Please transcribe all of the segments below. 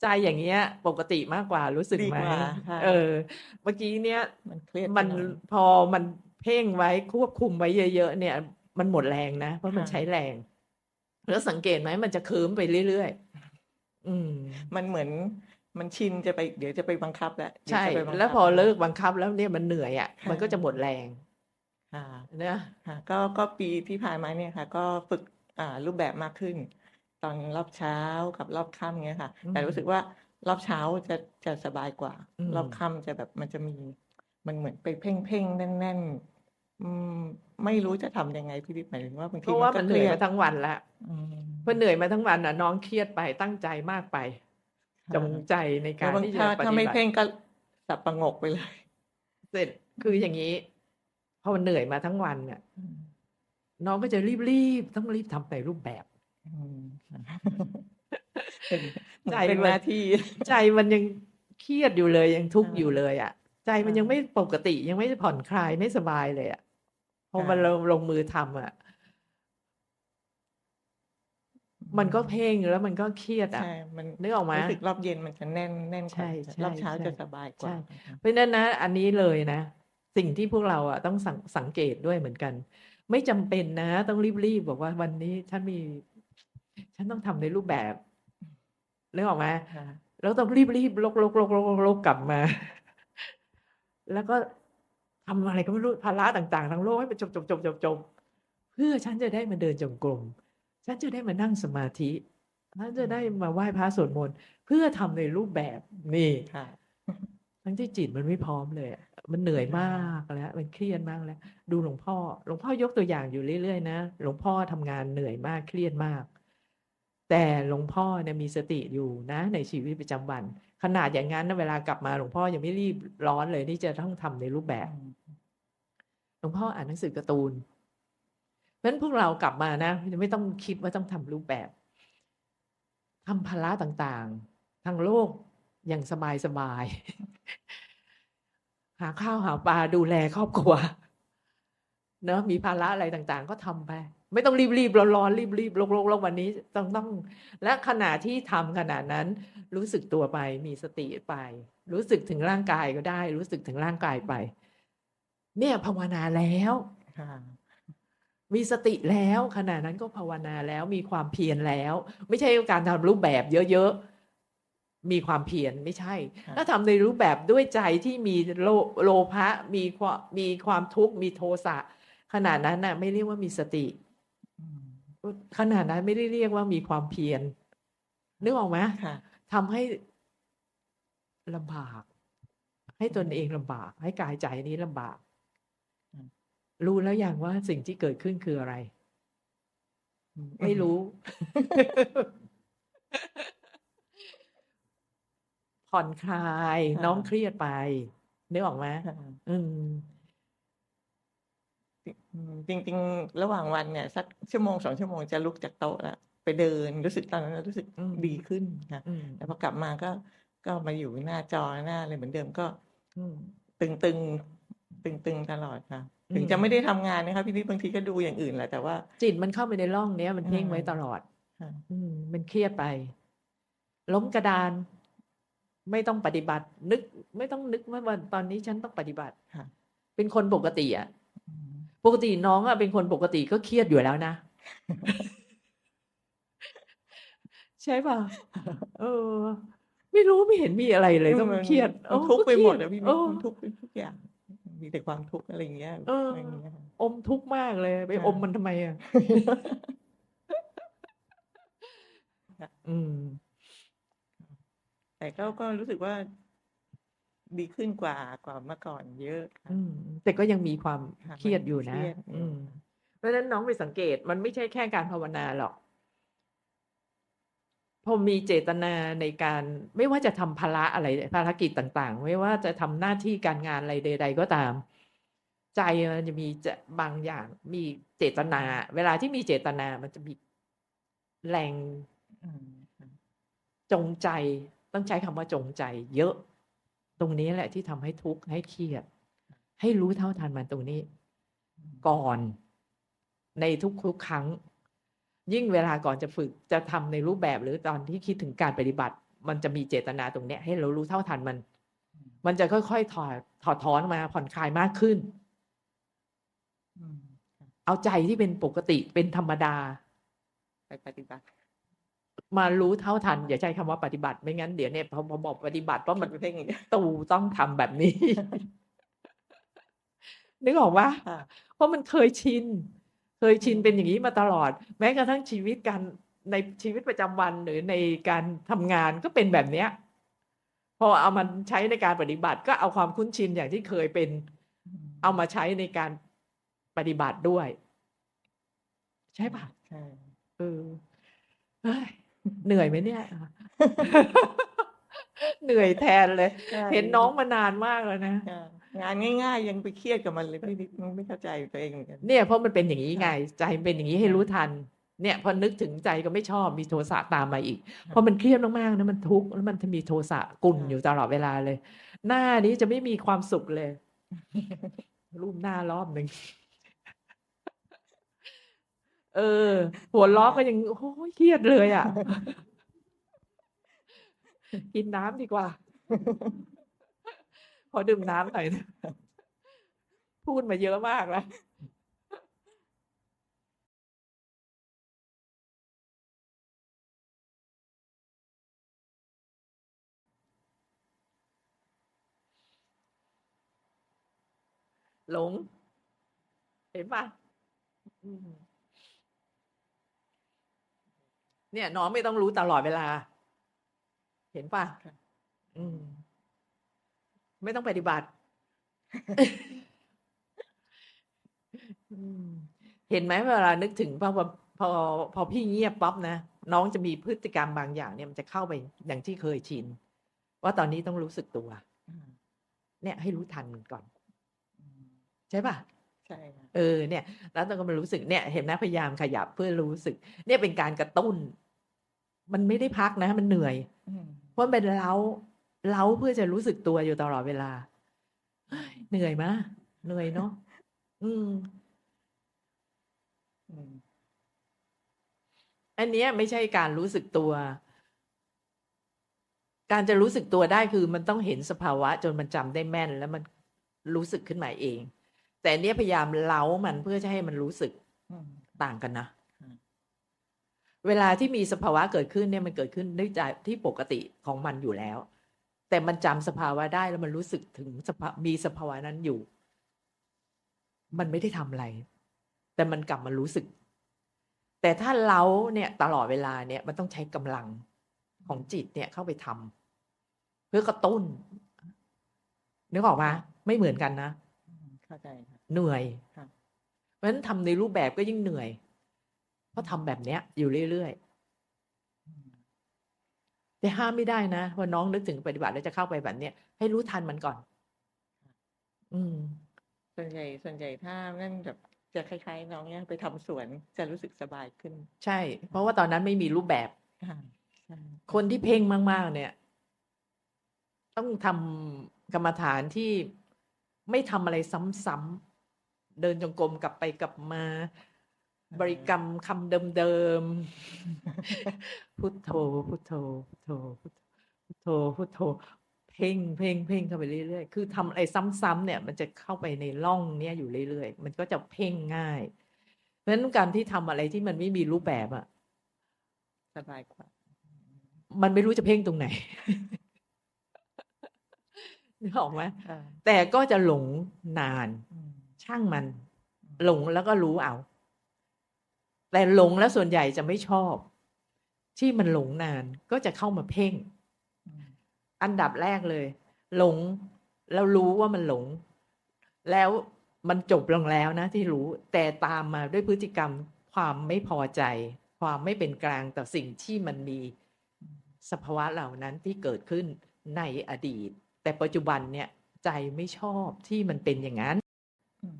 ใจอย่างเงี้ย ปกติมากกว่ารู้สึกดีไหมกว่าค่ะ เออ เมื่อกี้เนี้ยมันเครียดไปมันหน่อย พอมันเพ่งไว้ควบคุมไว้เยอะๆเนี่ย มันหมดแรงนะเพราะมันค่ะ ใช้แรง แล้วสังเกตไหมมันจะเคิมไปเรื่อยๆอืม มันเหมือนมันชินจะไปเดี๋ยวจะไปบังคับแล้วเดี๋ยวใช่ จะไปบังคับ แล้วพอเลิกบังคับแล้วเนี่ยมันเหนื่อยอะค่ะ มันก็จะหมดแรงค่ะนะค่ะก็ก็ปีที่ผ่านมาเนี่ยค่ะ ก็ฝึกอ่ารูปแบบมากขึ้น ตอนรอบเช้ากับรอบค่ำเงี้ยค่ะ แต่รู้สึกว่ารอบเช้าจะจะสบายกว่า รอบค่ำจะแบบมันจะมี มันเหมือนไปเพ่งเพ่งแน่นแน่นๆอืมไม่รู้จะทำยังไงพี่ดิบหมายถึงว่าบางเพทีราะว่าก็มันเหเคนื่รีอยยดมาทั้งวันละอืมพอเหนื่อยมาทั้งวันอะ น้องเครียดไปตั้งใจมากไปจงใจในกาแล้วรบางที่จะถ้าปถ้าฏิไม่บัติเพ่งก็สับประงกไปเลย เสร็จคืออย่างนี้พอมันเหนื่อยมาทั้งวันเนี่ยน้องก็จะรีบๆต้องรีบทำในรูปแบบอืมเป็น ใจเป็นมันหน้าที่ ใจมันยังเครียดอยู่เลยยังทุกข์อ่าอยู่เลยอะ ใจมันอ่ายัยังไม่ปกติยังไม่ผ่อนคลายไม่สบายเลยอะพอมันอ่าลงลงมือทำอะ มันก็เพ่งแล้วมันก็เครียดอะใช่มันนึกออกไหมรู้สึกรอบเย็นมันจะแน่นแน่นกว่าใช่ใช่รอบเช้าใช่จะสบายกว่าใช่เพราะฉะนั้นนะ อันนี้เลยนะสิ่งที่พวกเราอะต้องสังสังเกตด้วยเหมือนกัน ไม่จำเป็นนะ ต้องรีบๆบอกว่าวันนี้ฉันมี ฉันต้องทำในรูปแบบนึกออกไหมค่ะแล้วต้องรีบๆลกลกลกลกลกลกกลับมา แล้วก็ทำอะไรก็ไม่รู้ภาระต่าง ๆ ทั้งโลกให้มันจบจบจบจบจบเพื่อฉันจะได้มาเดินจงกรมฉันจะได้มานั่งสมาธิฉันจะได้มาไหว้พระสวดมนต์เพื่อทำในรูปแบบนี่ค่ะทั้งที่จิตมันไม่พร้อมเลยอะมันเหนื่อยมากแล้วมันเครียดมากแล้ว ดูหลวงพ่อ หลวงพ่อยกตัวอย่างอยู่เรื่อยๆนะ หลวงพ่อทำงานเหนื่อยมากเครียดมาก แต่หลวงพ่อเนี่ยมีสติอยู่นะ ในชีวิตประจำวัน ขนาดอย่างนั้นนะเวลากลับมาหลวงพ่อยังไม่รีบร้อนเลยที่จะต้องทำในรูปแบบ หลวงพ่ออ่านหนังสือการ์ตูนเพราะฉะนั้นพวกเรากลับมานะไม่ต้องคิดว่าต้องทำรูปแบบทำภาระต่างๆ ทางโลกอย่างสบายๆหาข้าวหาปลาดูแลครอบครัวเนอะมีภาระอะไรต่างๆ ก็ทำไป ไม่ต้องรีบๆร้อนๆรีบๆโลกๆวันนี้ต้องต้อง และขณะที่ทำขณะนั้น รู้สึกตัวไปมีสติไป รู้สึกถึงร่างกายก็ได้ รู้สึกถึงร่างกายไป เนี่ยภาวนาแล้วค่ะมีสติแล้วขณะนั้นก็ภาวนาแล้วมีความเพียรแล้ว ไม่ใช่การทำรูปแบบเยอะๆมีความเพียรไม่ใช่ค่ะถ้าทำในรูปแบบด้วยใจที่มีโลโลภะมีความมีความทุกข์มีโทสะขนาดนั้นน่ะ ไม่เรียกว่ามีสติอืม ขนาดนั้นไม่ได้เรียกว่ามีความเพียรนึกออกไหมค่ะทำให้ลำบาก ให้ตนเองลำบาก ให้กายใจนี้ลำบากอืมรู้แล้วอย่างว่าสิ่งที่เกิดขึ้นคืออะไร ไม่รู้ ผ่อนคลายค่ะน้องเครียดไปนึกออกไหมค่ะอืมอืม จริง ๆ ระหว่างวันเนี่ยสักชั่วโมงสองชั่วโมงจะลุกจากโต๊ะแล้วไปเดินรู้สึกตอนนั้นรู้สึกอืมดีขึ้นค่ะอืมแต่พอกลับมาก็ก็มาอยู่หน้าจอหน้าอะไรเหมือนเดิมก็อืมตึงตึงตึงตึงๆตลอดค่ะอืมถึงจะไม่ได้ทำงานนะคะพี่นิดบางทีก็ดูอย่างอื่นแหละแต่ว่า จิตมันเข้าไปในร่องเนี้ยมันเพ่งไว้อืมตลอดค่ะอืมมันเครียดไป ล้มกระดาน ไม่ต้องปฏิบัติ นึก ไม่ต้องนึกว่าวันตอนนี้ฉันต้องปฏิบัติค่ะเป็นคนปกติอะอืมป กติน้องอะเป็นคนปกติก็เครียดอยู่แล้วนะ ใช่ป่ะเออ ไม่รู้ไม่เห็นมีอะไรเลยต้องมันเครียดมันเออทุกข์ไปหมดเครีอะยพี่เอนิดอมันทุกข์ไปทุกอย่าง มีแต่ความทุกข์อะไรอย่างเงี้ยเอออะไรอย่างเงี้ยค่ะอมทุกข์มากเลย ไปใช่อมมันทำไมอะอืม แต่ก็ก็รู้สึกว่า ดีขึ้นกว่ากว่าเมื่อก่อนเยอะค่ะ อืมแต่ก็ยังมีความค่ะเครียดอยู่นะเครียดอยู่อืม เพราะฉะนั้นน้องไปสังเกตมันไม่ใช่แค่การภาวนาหรอกพอมีเจตนาในการไม่ว่าจะทำภาระอะไรภารกิจต่าง ๆ ไม่ว่าจะทำหน้าที่การงานอะไรใด ๆ ก็ตาม ใจมันจะมีจะบางอย่าง มีเจตนา เวลาที่มีเจตนามันจะมีแรง อืมค่ะจงใจต้องใช้คำว่าจงใจเยอะ ตรงนี้แหละที่ทำให้ทุกข์ให้เครียด ให้รู้เท่าทันมันตรงนี้ ก่อนในทุกๆครั้ง ยิ่งเวลาก่อนจะฝึกจะทำในรูปแบบหรือตอนที่คิดถึงการปฏิบัติ มันจะมีเจตนาตรงเนี้ย ให้เรารู้เท่าทันมัน มันจะค่อยๆถอดถอดถอนออกมาผ่อนคลายมากขึ้นอืมค่ะเอาใจที่เป็นปกติเป็นธรรมดา ไปปฏิบัติ มารู้เท่าทัน อย่าใช้คำว่าปฏิบัติไม่งั้นเดี๋ยวเนี่ยพอพอบอกปฏิบัติเพราะมันไปเพ่งอย่างเดียวตูต้องทำแบบนี้ นึกออกว่าค่ะเพราะมันเคยชิน เคยชินเป็นอย่างนี้มาตลอด แม้กระทั่งชีวิตการในชีวิตประจำวันหรือในการทำงานก็เป็นแบบเนี้ย พอเอามันใช้ในการปฏิบัติก็เอาความคุ้นชินอย่างที่เคยเป็น เอามาใช้ในการปฏิบัติด้วย ใช่ปะใช่เออเฮ้ย เหนื่อยไหมเนี่ยเหนื่อยแทนเลยใช่เห็นน้องมานานมากแล้วนะค่ะงานง่าย ๆ ยังไปเครียดกับมันเลยไม่ได้ไม่เข้าใจตัวเองเหมือนกันเนี่ยเพราะมันเป็นอย่างนี้ค่ะไงใจมันเป็นอย่างนี้ให้ค่ะรู้ทัน เนี่ย พอนึกถึงใจก็ไม่ชอบมีโทสะตามมาอีกค่ะพอมันเครียดมากๆนะมันทุกข์แล้วมันจะมีโทสะกุ่นค่ะอยู่ตลอดเวลาเลย หน้านี้จะไม่มีความสุขเลยรูปหน้ารอบหนึ่ง เออ หัวล้อก็ยังโอ้ยเครียดเลยอะ กินน้ำดีกว่า ขอดื่มน้ำหน่อยนะพูดมาเยอะมากแล้วหลง เห็นป่ะอืม เนี่ย น้องไม่ต้องรู้ตลอดเวลา เห็นป่ะค่ะอืม ไม่ต้องปฏิบัติอืมเห็นไหมเวลานึกถึงพอพอพอพอพี่เงียบป๊อปนะน้องจะมีพฤติกรรมบางอย่าง เนี่ยมันจะเข้าไปอย่างที่เคยชินว่าตอนนี้ต้องรู้สึกตัวอ่าเนี่ยให้รู้ทันมันก่อนอืมใช่ป่ะ ใช่ค่ะเออเนี่ย แล้วต้องก็มารู้สึกเนี่ย เห็นไหมพยายามขยับเพื่อรู้สึก เนี่ยเป็นการกระตุ้น มันไม่ได้พักนะ มันเหนื่อยอืมเพราะมันเป็นเล้าเล้าเพื่อจะรู้สึกตัวอยู่ตลอดเวลาเฮ้ยเหนื่อยมะเหนื่อยเนาะอืมอืมอันเนี้ยไม่ใช่การรู้สึกตัว การจะรู้สึกตัวได้คือมันต้องเห็นสภาวะ จนมันจำได้แม่น แล้วมันรู้สึกขึ้นมาเอง แต่อันเนี้ยพยายามเล้ามันเพื่อจะให้มันรู้สึกอืมต่างกันนะอืมเวลาที่มีสภาวะเกิดขึ้นเนี่ยมันเกิดขึ้นด้วยใจที่ปกติของมันอยู่แล้ว แต่มันจำสภาวะได้แล้วมันรู้สึกถึงสภามีสภาวะนั้นอยู่ มันไม่ได้ทำอะไร แต่มันกลับมารู้สึก แต่ถ้าเราเนี่ยตลอดเวลาเนี่ยมันต้องใช้กำลังของจิตเนี่ยเข้าไปทำเพื่อกระตุ้นนึกออกมาไม่เหมือนกันนะอืม เข้าใจค่ะเหนื่อยค่ะเพราะฉะนั้นทำในรูปแบบก็ยิ่งเหนื่อย เพราะทำแบบเนี้ย อยู่เรื่อยอืมๆแต่ห้ามไม่ได้นะว่าน้องนึกถึงปฏิบัติแล้วจะเข้าไปแบบเนี้ยให้รู้ทันมันก่อน อืม ส่วนใหญ่ส่วนใหญ่ถ้านั่นแบบจะคล้ายๆน้องเนี่ยไปทำสวนจะรู้สึกสบายขึ้น ใช่ เพราะว่าตอนนั้นไม่มีรูปแบบค่ะใช่คนที่เพ่งมาก ๆ เนี่ย ต้องทำกรรมฐานที่ ไม่ทำอะไรซ้ำๆเดินจงกรมกลับไปกลับมา บริกรรมคำเดิมๆ พุทโธ พุทโธ พุทโธ พุทโธ พุทโธ เพ่งเพ่งเพ่งเข้าไปเรื่อยๆ คือทำอะไรซ้ำๆเนี่ย มันจะเข้าไปในร่องเนี้ยอยู่เรื่อยๆ มันก็จะเพ่งง่าย เพราะฉะนั้นการที่ทำอะไรที่มันไม่มีรูปแบบอะสบายกว่า มันไม่รู้จะเพ่งตรงไหน นึกออกไหมอ่าแต่ก็จะหลงนานอืมช่างมัน หลงแล้วก็รู้เอา แต่หลงแล้วส่วนใหญ่จะไม่ชอบ ที่มันหลงนานก็จะเข้ามาเพ่งอืมอันดับแรกเลย หลงแล้วรู้ว่ามันหลง แล้วมันจบลงแล้วนะที่รู้แต่ตามมาด้วยพฤติกรรมความไม่พอใจ ความไม่เป็นกลางต่อสิ่งที่มันมีสภาวะเหล่านั้นที่เกิดขึ้นในอดีต แต่ปัจจุบันเนี่ยใจไม่ชอบที่มันเป็นอย่างนั้นอืม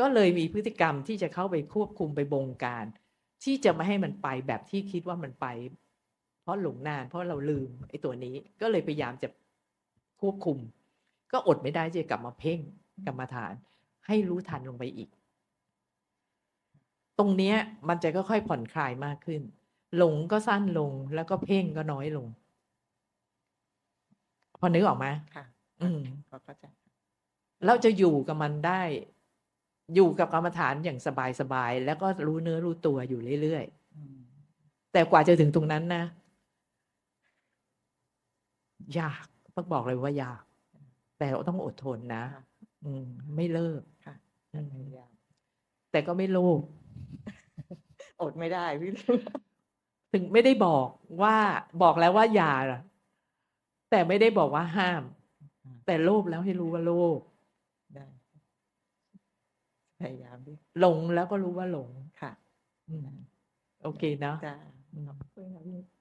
ก็เลยมีพฤติกรรมที่จะเข้าไปควบคุมไปบงการ ที่จะไม่ให้มันไปแบบที่คิดว่ามันไป เพราะหลงนาน เพราะเราลืมไอ้ตัวนี้ก็เลยพยายามจะควบคุม ก็อดไม่ได้ที่จะกลับมาเพ่งกรรมฐาน ให้รู้ทันลงไปอีก ตรงเนี้ยมันจะค่อยๆผ่อนคลายมากขึ้น หลงก็สั้นลงแล้วก็เพ่งก็น้อยลง พอนึกออกไหมค่ะ อืมก็เข้าใจเราจะอยู่กับมันได้ อยู่กับกรรมฐานอย่างสบายๆแล้วก็รู้เนื้อรู้ตัวอยู่เรื่อยอืมๆแต่กว่าจะถึงตรงนั้นนะยากต้องบอกเลยว่ายาก แต่เราต้องอดทนนะค่ะอืม ไม่เลิกค่ะอืมพยายามแต่ก็ไม่โลภอดไม่ได้พี่ถึงไม่ได้บอกว่าบอกแล้วว่าอย่า แต่ไม่ได้บอกว่าห้าม แต่โลภแล้วให้รู้ว่าโลภได้พยายามพี่หลงแล้วก็รู้ว่าหลงค่ะอืมโอเคเนาะจ้าอืมขอบคุณค่ะพี่